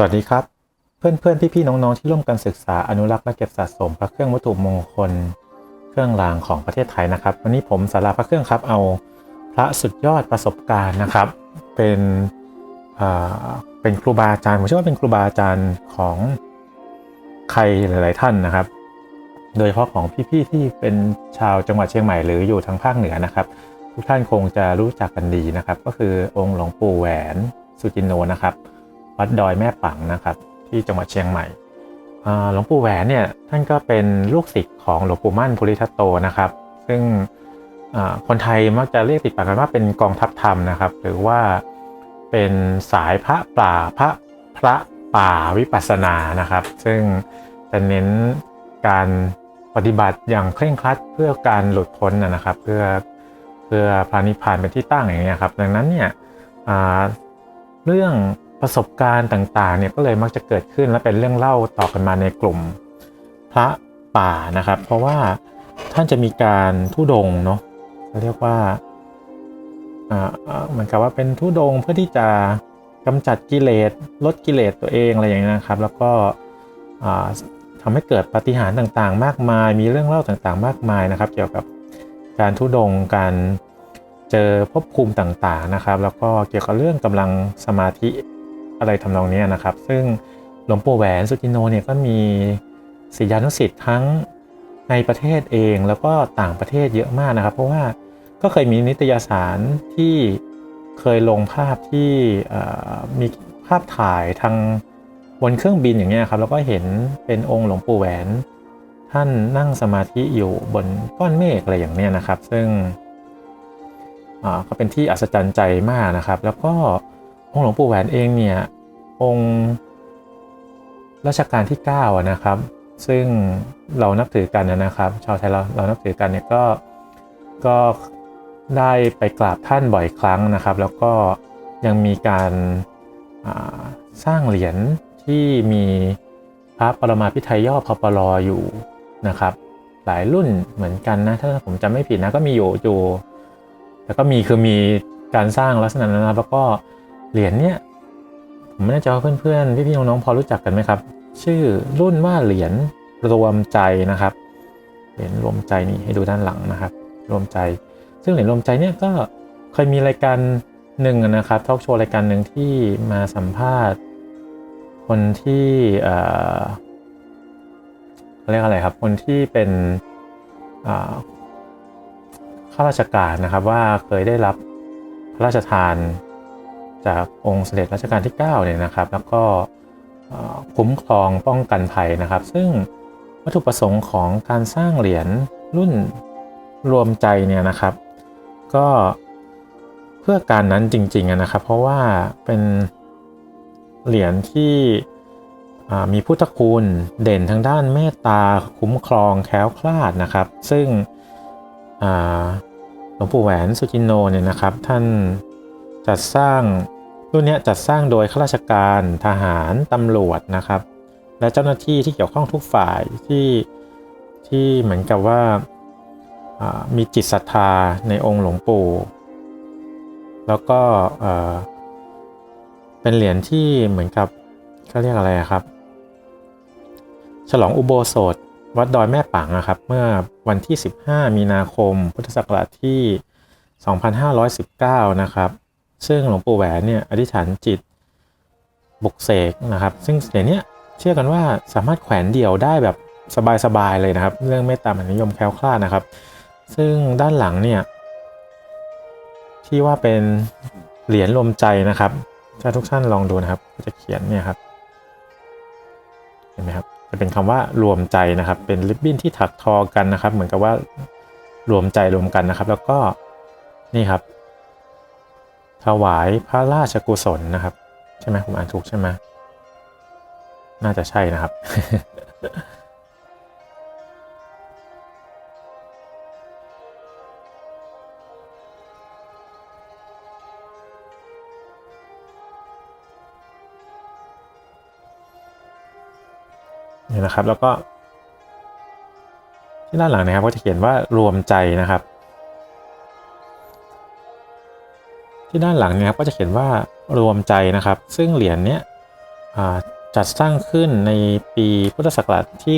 สวัสดีครับ เพื่อนๆพี่ๆน้องๆ ที่ร่วมกันศึกษาอนุรักษ์และเก็บสะสมพระเครื่องวัตถุมงคล เครื่องรางของประเทศไทยนะครับ วันนี้ผมสาราพระเครื่องครับเอาพระสุดยอดประสบการณ์นะครับ เป็นเป็นครูบาอาจารย์ผมเชื่อว่าเป็นครูบาอาจารย์ของใครหลาย ๆ ท่านนะครับ โดยเฉพาะของพี่ๆที่เป็นชาวจังหวัดเชียงใหม่หรืออยู่ทางภาคเหนือนะครับ ทุกท่านคงจะรู้จักกันดีนะครับ ก็คือองค์หลวงปู่แหวนสุจินโนนะครับ วัดดอยแม่ปังนะครับ ที่จังหวัดเชียงใหม่หลวงปู่แหวนเนี่ยท่านก็เป็นลูกศิษย์ของหลวงปู่มั่นภูริทัตโตนะครับ ซึ่งคนไทยมักจะเรียกติดปากกันว่าเป็นกองทัพธรรมนะครับ หรือว่าเป็นสายพระป่าพระพระป่าวิปัสสนานะครับ ซึ่งจะเน้นการปฏิบัติอย่างเคร่งครัดเพื่อการหลุดพ้นนะครับ เพื่อเพื่อพระนิพพานเป็นที่ตั้งอย่างนี้ยครับ ดังนั้นเนี่ยเรื่อง ประสบการณ์ต่างๆเนี่ยก็เลยมักจะเกิดขึ้นและเป็นเรื่องเล่าต่อกันมาในกลุ่มพระป่านะครับ เพราะว่าท่านจะมีการทุดงเนาะเรียกว่าอ่าเหมือนกับว่าเป็นทุดงเพื่อที่จะกำจัดกิเลสลดกิเลสตัวเองอะไรอย่างนี้นะครับ แล้วก็อ่าทำให้เกิดปฏิหารต่างๆ มากมาย มีเรื่องเล่าต่างๆ มากมายนะครับ เกี่ยวกับการทุดงการเจอภพภูมิต่างๆนะครับ แล้วก็เกี่ยวกับเรื่องกำลังสมาธิ อะไรทำนองนี้นะครับ ซึ่งหลวงปู่แหวนสุจินโนเนี่ยก็มีศิษยานุศิษย์ทั้งในประเทศเองแล้วก็ต่างประเทศเยอะมากนะครับ เพราะว่าก็เคยมีนิตยสารที่เคยลงภาพที่มีภาพถ่ายทางบนเครื่องบินอย่างเงี้ยครับแล้วก็เห็นเป็นองค์หลวงปู่แหวน ท่านนั่งสมาธิอยู่บนก้อนเมฆอะไรอย่างเนี้ยนะครับ ซึ่งอ่าก็เป็นที่อัศจรรย์ใจมากนะครับ แล้วก็ องค์หลวงปู่แหวนเองเนี่ยองค์รัชกาลที่9อะนะครับ ซึ่งเรานับถือกันนะครับ ชาวไทยเราเรานับถือกันเนี่ยก็ก็ได้ไปกราบท่านบ่อยครั้งนะครับ แล้วก็ยังมีการสร้างเหรียญที่มีพระปรมาภิไธยย่อพปรออยู่นะครับ หลายรุ่นเหมือนกันนะถ้าผมจำไม่ผิดนะก็มีอยู่อยู่แล้วก็มีคือมีการสร้างลักษณะนั้นนะแล้วก็ เหรียญเนี้ยผมไม่แน่ใจว่าเพื่อนๆพี่ๆน้องๆพอรู้จักกันไหมครับ ชื่อรุ่นว่าเหรียญรวมใจนะครับเหรียญรวมใจนี่ให้ดูด้านหลังนะครับ รวมใจ ซึ่งเหรียญรวมใจเนี่ยก็เคยมีรายการหนึ่งนะครับทอล์กโชว์รายการหนึ่งที่มาสัมภาษณ์ คนที่เอ่อเรียกอะไรครับ คนที่เป็นข้าราชการนะครับว่าเคยได้รับพระราชทาน จากองค์เสด็จรัชกาลที่9เนี่ยนะครับ แล้วก็คุ้มครองป้องกันภัยนะครับ ซึ่งวัตถุประสงค์ของการสร้างเหรียญรุ่นรวมใจเนี่ยนะครับ ก็เพื่อการนั้นจริงๆนะครับ เพราะว่าเป็นเหรียญที่มีพุทธคุณเด่นทางด้านเมตตาคุ้มครองแคล้วคลาดนะครับ ซึ่งหลวงปู่แหวนสุจินโนเนี่ยนะครับ ท่าน จัดสร้างรุ่นนี้จัดสร้างโดยข้าราชการทหารตำรวจนะครับ และเจ้าหน้าที่ที่เกี่ยวข้องทุกฝ่ายที่ที่เหมือนกับว่ามีจิตศรัทธาในองค์หลวงปู่ แล้วก็เป็นเหรียญที่เหมือนกับเขาเรียกอะไรครับ ฉลองอุโบสถวัดดอยแม่ปังนะครับ เมื่อวันที่ 15 มีนาคม พุทธศักราชที่ 2519 นะครับ ซึ่งหลวงปู่แหวนเนี่ยอธิษฐานจิตบุกเสกนะครับ ซึ่งเหรียญเนี้ยเชื่อกันว่าสามารถแขวนเดี่ยวได้แบบสบายๆเลยนะครับ เรื่องเมตตามหานิยมแคล้วคลาดนะครับ ซึ่งด้านหลังเนี่ยที่ว่าเป็นเหรียญรวมใจนะครับถ้าทุกท่านลองดูนะครับก็จะเขียนเนี่ยครับเห็นไหมครับจะเป็นคำว่ารวมใจนะครับ เป็นริบบิ้นที่ถักทอกันนะครับ เหมือนกับว่ารวมใจรวมกันนะครับ แล้วก็นี่ครับ ถวายพระราชกุศลนะครับ ใช่ไหมผมอ่านถูกใช่ไหมน่าจะใช่นะครับ นี่นะครับแล้วก็ที่ด้านหลังนะครับก็จะเขียนว่ารวมใจนะครับ ที่ด้านหลังเนี่ยครับก็จะเขียนว่ารวมใจนะครับ ซึ่งเหรียญเนี้ยจัดสร้างขึ้นในปีพุทธศักราชที่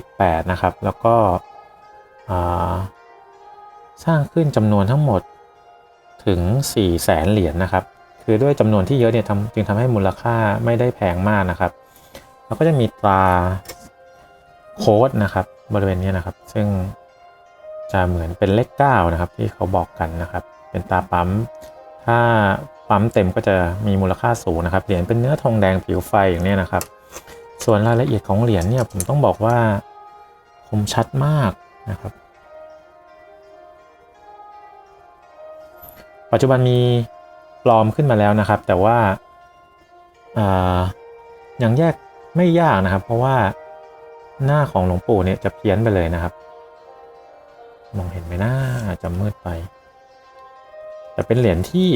2518 นะครับ แล้วก็สร้างขึ้นจำนวนทั้งหมดถึง4แสนเหรียญนะครับ คือด้วยจำนวนที่เยอะเนี่ยทำจึงทำให้มูลค่าไม่ได้แพงมากนะครับ แล้วก็จะมีตราโค้ดนะครับ บริเวณนี้นะครับ ซึ่งจะเหมือนเป็นเลข 9 นะครับ ที่เขาบอกกันนะครับ เป็นตาปั๊ม ถ้าปั๊มเต็มก็จะมีมูลค่าสูงนะครับ เหรียญเป็นเนื้อทองแดงผิวไฟอย่างนี้นะครับ ส่วนรายละเอียดของเหรียญเนี่ยผมต้องบอกว่าคมชัดมากนะครับ ปัจจุบันมีปลอมขึ้นมาแล้วนะครับ แต่ว่ายังแยกไม่ยากนะครับ เพราะว่าหน้าของหลวงปู่เนี่ยจะเพี้ยนไปเลยนะครับ มองเห็นไหมหน้าอาจจะมืดไป แต่เป็นเหรียญที่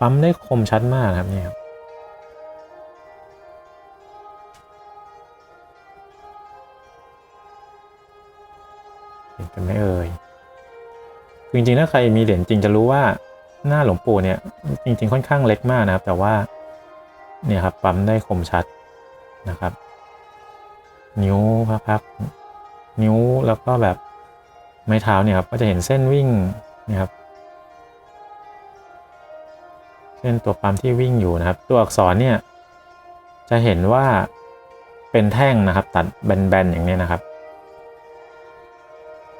ปั๊มได้คมชัดมากครับเนี่ยครับเห็นกันไหมเอ่ยจริงๆถ้าใครมีเหรียญจริงจะรู้ว่าหน้าหลวงปู่เนี่ยจริง ๆ ค่อนข้างเล็กมากนะครับ แต่ว่าเนี่ยครับปั๊มได้คมชัดนะครับ นิ้วพักๆนิ้วแล้วก็แบบไม้เท้าเนี่ยครับก็จะเห็นเส้นวิ่งนะครับ เส้นตัวปั๊มที่วิ่งอยู่นะครับ ตัวอักษรเนี่ยจะเห็นว่าเป็นแท่งนะครับ ตัดแบนๆอย่างนี้นะครับ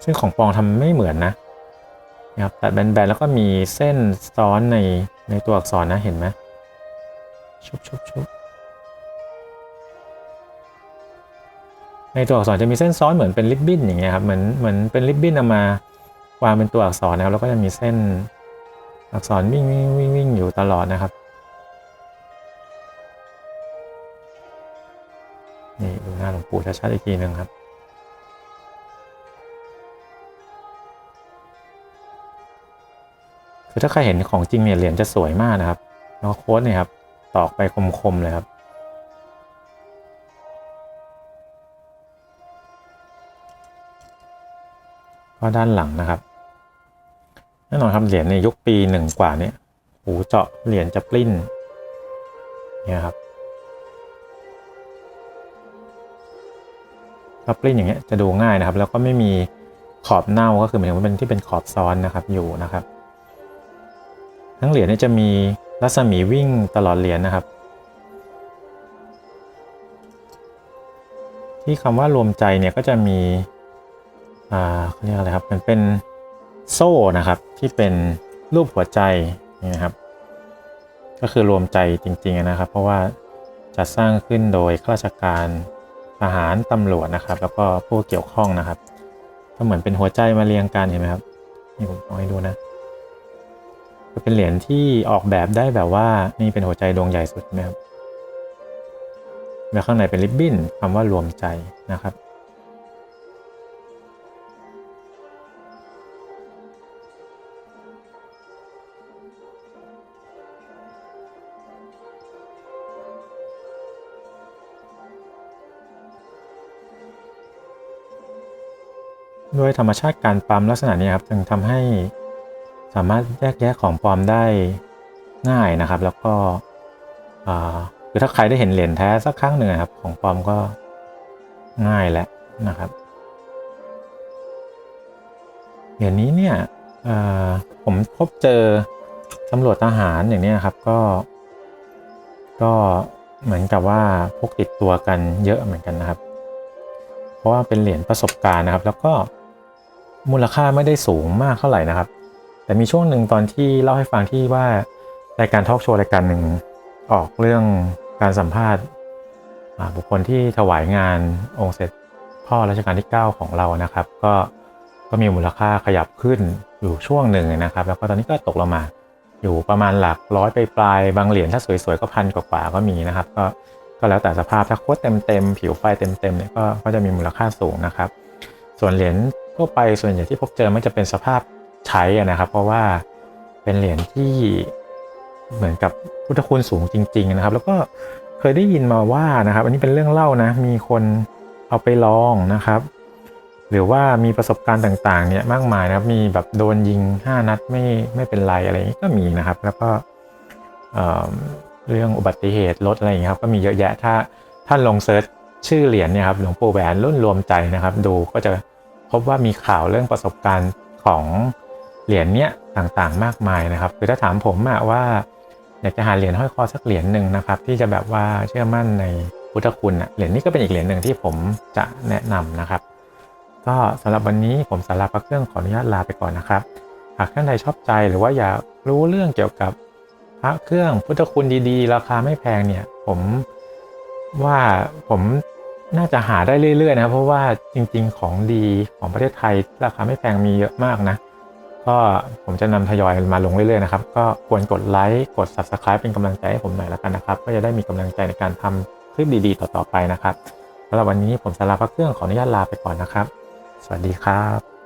ซึ่งของปองทำไม่เหมือนนะนะครับตัดแบนๆแล้วก็มีเส้นซ้อนในในตัวอักษรนะเห็นไหมชุบชุบชุบในตัวอักษรจะมีเส้นซ้อนเหมือนเป็นริบบิ้นอย่างเงี้ยครับเหมือนเหมือนเป็นริบบิ้นเอามาวางเป็นตัวอักษรแล้วแล้วก็จะมีเส้น อักษรวิ่งวิ่งวิ่งวิ่งอยู่ตลอดนะครับ นี่ดูหน้าหลวงปู่ชัดๆอีกทีหนึ่งครับ คือถ้าใครเห็นของจริงเนี่ยเหรียญจะสวยมากนะครับแล้วโค้ดเนี่ยครับ ตอกไปคมๆเลยครับก็ด้านหลังนะครับ แน่นอนครับเหรียญในยุคปีหนึ่งกว่าเนี่ยหูเจาะเหรียญจะปลิ้นเนี่ยครับถ้าปลิ้นอย่างเงี้ยจะดูง่ายนะครับ แล้วก็ไม่มีขอบเน่าก็คือหมายถึงว่าเป็นที่เป็นขอบซ้อนนะครับอยู่นะครับ ทั้งเหรียญเนี่ยจะมีรัศมีวิ่งตลอดเหรียญนะครับ ที่คำว่ารวมใจเนี่ยก็จะมีอ่าเขาเรียกอะไรครับมันเป็น โซ่นะครับที่เป็นรูปหัวใจนี่นะครับ ก็คือรวมใจจริงๆนะครับ เพราะว่าจะสร้างขึ้นโดยข้าราชการทหารตำรวจนะครับ แล้วก็ผู้เกี่ยวข้องนะครับก็เหมือนเป็นหัวใจมาเรียงกันเห็นไหมครับนี่ผมเอาให้ดูนะก็เป็นเหรียญที่ออกแบบได้แบบว่านี่เป็นหัวใจดวงใหญ่สุดนะครับแล้วข้างในเป็นริบบิ้นคำว่ารวมใจนะครับ ด้วยธรรมชาติการปั๊มลักษณะนี้ครับจึงทำให้สามารถแยกแยะของปลอมได้ง่ายนะครับ แล้วก็คือถ้าใครได้เห็นเหรียญแท้สักครั้งหนึ่งครับ ของปลอมก็ง่ายแล้วนะครับเหรียญนี้เนี่ยผมพบเจอตำรวจทหารอย่างนี้ครับก็ ก็เหมือนกับว่าพกติดตัวกันเยอะเหมือนกันนะครับ เพราะว่าเป็นเหรียญประสบการณ์นะครับ แล้วก็ มูลค่าไม่ได้สูงมากเท่าไหร่นะครับ แต่มีช่วงหนึ่งตอนที่เล่าให้ฟังที่ว่ารายการทอล์กโชว์รายการหนึ่งออกเรื่องการสัมภาษณ์บุคคลที่ถวายงานองค์เสร็จพ่อรัชกาลที่ 9 ของเรานะครับ ก็ก็มีมูลค่าขยับขึ้นอยู่ช่วงหนึ่งนะครับ แล้วก็ตอนนี้ก็ตกลงมา อยู่ประมาณหลักร้อยไปปลายบางเหรียญถ้าสวยๆก็พันกว่าก็มีนะครับ ก็ก็แล้วแต่สภาพถ้าโคตรเต็มๆผิวไฟเต็มๆเนี่ยก็ก็จะมีมูลค่าสูงนะครับ ส่วนเหรียญ ทั่วไปส่วนใหญ่ที่พบเจอมันจะเป็นสภาพใช้นะครับ เพราะว่าเป็นเหรียญที่เหมือนกับพุทธคุณสูงจริง ๆ นะครับ แล้วก็เคยได้ยินมาว่านะครับ อันนี้เป็นเรื่องเล่านะ มีคนเอาไปลองนะครับ หรือว่ามีประสบการณ์ต่างๆ เนี่ยมากมายนะครับ มีแบบโดนยิง 5 นัดไม่ไม่เป็นไรอะไรอย่างนี้ก็มีนะครับ แล้วก็เรื่องอุบัติเหตุรถอะไรอย่างเงี้ครับก็มีเยอะแยะถ้าท่านลงเซิร์ชชื่อเหรียญเนี่ยครับหลวงปู่แหวนรุ่นรวมใจนะครับ ดูก็จะ พบว่ามีข่าวเรื่องประสบการณ์ของเหรียญเนี้ยต่างๆ มากมายนะครับ คือถ้าถามผมอะว่าอยากจะหาเหรียญห้อยคอสักเหรียญหนึ่งนะครับ ที่จะแบบว่าเชื่อมั่นในพุทธคุณอะเหรียญนี้ก็เป็นอีกเหรียญหนึ่งที่ผมจะแนะนำนะครับ ก็สำหรับวันนี้ผมสาราพระเครื่องขออนุญาตลาไปก่อนนะครับ หากท่านใดชอบใจหรือว่าอยากรู้เรื่องเกี่ยวกับพระเครื่องพุทธคุณดีๆ ราคาไม่แพงเนี่ย ผมว่าผม น่าจะหาได้เรื่อยๆนะเพราะว่าจริงๆของดีของประเทศไทยราคาไม่แพงมีเยอะมากนะ ก็ผมจะนำทยอยมาลงเรื่อยๆนะครับ ก็ควรกดไลค์กด Subscribe เป็นกำลังใจให้ผมหน่อยแล้วกันนะครับ ก็จะได้มีกำลังใจในการทำคลิปดีๆ ต่อๆไปนะครับสำหรับวันนี้ผมสาราพักเครื่องขออนุญาตลาไปก่อนนะครับ สวัสดีครับ